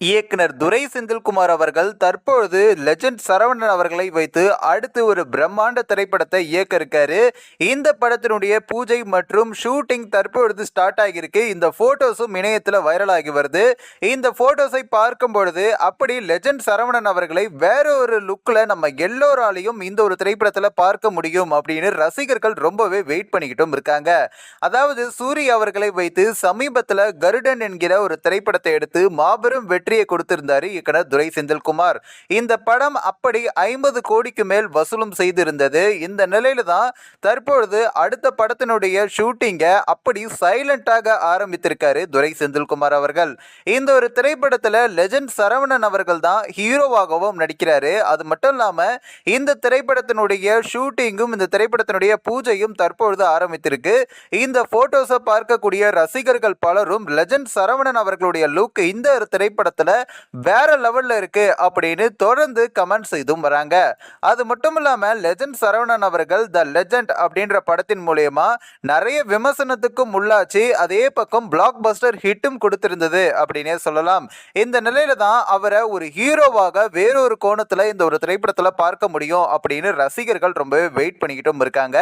இயக்குனர் துரை செந்தில்குமார் அவர்கள் தற்பொழுது லெஜண்ட் சரவணன் அவர்களை வைத்து அடுத்து ஒரு பிரம்மாண்ட திரைப்படத்தை இயக்க இருக்காரு. இந்த படத்தினுடைய பூஜை மற்றும் ஷூட்டிங் தற்பொழுது ஸ்டார்ட் ஆகியிருக்கு. இந்த போட்டோஸும் இணையத்தில் வைரல் ஆகி வருது. இந்த போட்டோஸை பார்க்கும் பொழுது அப்படி லெஜண்ட் சரவணன் அவர்களை வேற ஒரு லுக்கில் நம்ம எல்லோராலையும் இந்த ஒரு திரைப்படத்தில் பார்க்க முடியும் அப்படின்னு ரசிகர்கள் ரொம்பவே வெயிட் பண்ணிக்கிட்டும் இருக்காங்க. அதாவது சூரி அவர்களை வைத்து சமீபத்தில் கருடன் என்கிற ஒரு திரைப்படத்தை எடுத்து மாபெரும் வெற்றியை கொடுத்திருந்தாரு இயக்குனர் துரை செந்தில்குமார். இந்த படம் அப்படி ஐம்பது கோடிக்கு மேல் வசூலும் செய்திருந்தது. இந்த நிலையில தான் தற்பொழுது அடுத்த படத்தினுடைய ஷூட்டிங்கை அப்படி சைலண்டாக ஆரம்பித்திருக்காரு துரை செந்தில்குமார் அவர்கள். இந்த ஒரு திரைப்படத்தில் லெஜண்ட் சரவணன் அவர்கள் தான் ஹீரோவாகவும் நடிக்கிறாரு. அது மட்டும் இல்லாமல் இந்த திரைப்படத்தினுடைய ஷூட்டிங்கும் இந்த திரைப்படத்தினுடைய பூஜையும் தற்பொழுது ஆரம்பித்திருக்கு. இந்த போட்டோஸை பார்க்கக்கூடிய ரசிகர்கள் பலரும் லெஜண்ட் சரவணன் அவர்களுடைய லுக் இந்த ஒரு திரைப்படத்தில் வேற லெவல்ல இருக்கு அப்படின்னு தொடர்ந்து கமெண்ட் செய்தும் வராங்க. அது மட்டும் இல்லாம லெஜண்ட் சரவணன் அவர்கள் த லெஜண்ட் அப்படின்ற படத்தின் மூலியமா நிறைய விமர்சனத்துக்கும் உள்ளாச்சு. அதே பக்கம் பிளாக் பஸ்டர் ஹிட்டும் கொடுத்திருந்தது அப்படின்னே சொல்லலாம். இந்த நிலையில தான் அவரை ஒரு ஹீரோவாக வேறொரு கோணத்துல இந்த ஒரு திரைப்படத்துல பார்க்க முடியும் அப்படின்னு ரசிகர்கள் ரொம்பவே வெயிட் பண்ணிக்கிட்டும் இருக்காங்க.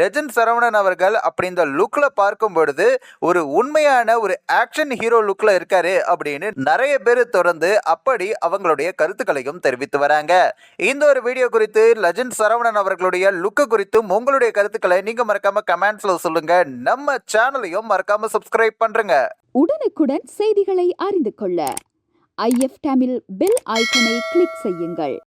லெஜண்ட் சரவணன் அவர்கள் அப்படி இந்த லுக்ல பார்க்கும் பொழுது ஒரு உண்மையான ஒரு ஆக்ஷன் ஹீரோ லுக்ல இருக்காரு அப்படின்னு நிறைய பேர் தொடர்ந்து அப்படி அவங்களுடைய கருத்துக்களையும் தெரிவித்து வராங்க. இந்த ஒரு வீடியோ குறித்து லஜன் சரவணன் அவர்களுடைய லுக்கு குறித்தும் உங்களுடைய கருத்துக்களை நீங்க மறக்காம கமெண்ட்ஸ்ல சொல்லுங்க. நம்ம சேனலையும் மறக்காம சப்ஸ்கிரைப் பண்றேங்க. உடனுக்குடன் செய்திகளை அறிந்து கொள்ள ஐஎஃப் டேமில் பெல் ஐக்கனை கிளிக் செய்யுங்கள்.